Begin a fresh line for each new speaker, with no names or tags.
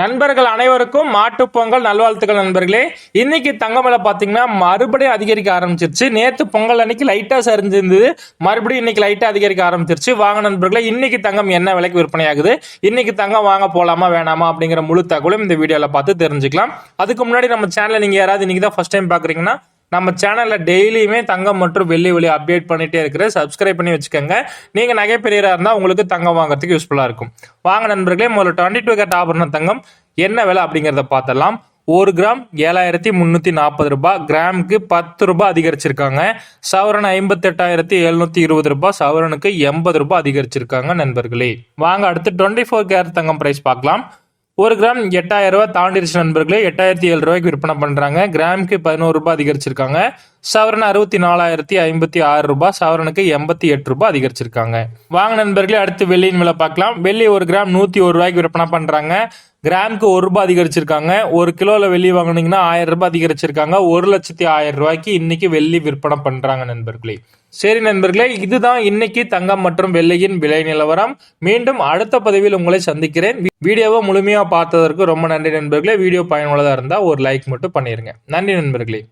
நண்பர்கள் அனைவருக்கும் மாட்டுப்பொங்கல் நல்வாழ்த்துக்கள் நண்பர்களே. இன்னைக்கு தங்கமலை பார்த்தீங்கன்னா மறுபடியும் அதிகரிக்க ஆரம்பிச்சிருச்சு. நேற்று பொங்கல் அன்னைக்கு லைட்டாக சரிஞ்சிருந்தது. மறுபடியும் இன்னைக்கு லைட்டாக அதிகரிக்க ஆரம்பிச்சிருச்சு. வாங்க நண்பர்களே இன்னைக்கு தங்கம் என்ன விலைக்கு விற்பனையாகுது? இன்னைக்கு தங்கம் வாங்க போலாமா வேணாமா அப்படிங்கிற முழு தகவலும் இந்த வீடியோவில் பார்த்து தெரிஞ்சுக்கலாம். அதுக்கு முன்னாடி நம்ம சேனலை நீங்கள் யாராவது இன்னைக்கு தான் ஃபர்ஸ்ட் டைம் பார்க்குறீங்கன்னா நம்ம சேனலில் டெய்லியுமே தங்கம் மற்றும் வெள்ளி ஒளி அப்டேட் பண்ணிகிட்டே இருக்கிற சப்ஸ்கிரைப் பண்ணி வச்சுக்கோங்க. நீங்கள் நகை பெரியராக இருந்தால் உங்களுக்கு தங்கம் வாங்குறதுக்கு யூஸ்ஃபுல்லாக இருக்கும். வாங்க நண்பர்களே முதல்ல டுவெண்ட்டி டூ கேட் ஆபரண தங்கம். என்ன விலை அப்படிங்கிறத பார்த்தலாம் ஒரு கிராம் ஏழாயிரத்தி முந்நூற்றி நாற்பது ரூபாய். கிராமுக்கு பத்து ரூபாய் அதிகரிச்சிருக்காங்க. சவரன் ஐம்பத்தெட்டாயிரத்தி எழுநூத்தி இருபது ரூபாய். சவரனுக்கு எண்பது ரூபாய் அதிகரிச்சிருக்காங்க நண்பர்களே. வாங்க அடுத்து டுவெண்ட்டி ஃபோர் கேரட் தங்கம் ப்ரைஸ் பார்க்கலாம். ஒரு கிராம் எட்டாயிரம் ரூபாய் தாண்டிருச்சு நண்பர்களே. எட்டாயிரத்தி ஏழு ரூபாய்க்கு விற்பனை பண்றாங்க. கிராமுக்கு பதினோரு ரூபாய் அதிகரிச்சிருக்காங்க. சவரன் அறுபத்தி நாலாயிரத்தி ஐம்பத்தி ஆறு ரூபாய். சவரனுக்கு எண்பத்தி எட்டு ரூபாய் அதிகரிச்சிருக்காங்க. வாங்க நண்பர்களே அடுத்து வெள்ளியின் விலை பார்க்கலாம். வெள்ளி ஒரு கிராம் நூத்தி ஒரு ரூபாய்க்கு விற்பனை பண்றாங்க. கிராமுக்கு ஒரு ரூபாய் அதிகரிச்சிருக்காங்க. ஒரு கிலோல வெள்ளி வாங்குனீங்கன்னா ஆயிரம் ரூபாய் அதிகரிச்சிருக்காங்க. ஒரு லட்சத்தி ஆயிரம் ரூபாய்க்கு இன்னைக்கு வெள்ளி விற்பனை பண்றாங்க நண்பர்களே. சரி நண்பர்களே இதுதான் இன்னைக்கு தங்கம் மற்றும் வெள்ளியின் விலை நிலவரம். மீண்டும் அடுத்த பதிவில் உங்களை சந்திக்கிறேன். வீடியோவை முழுமையா பார்த்ததற்கு ரொம்ப நன்றி நண்பர்களே. வீடியோ பயனுள்ளதா இருந்தா ஒரு லைக் மட்டும் பண்ணிருங்க. நன்றி நண்பர்களே.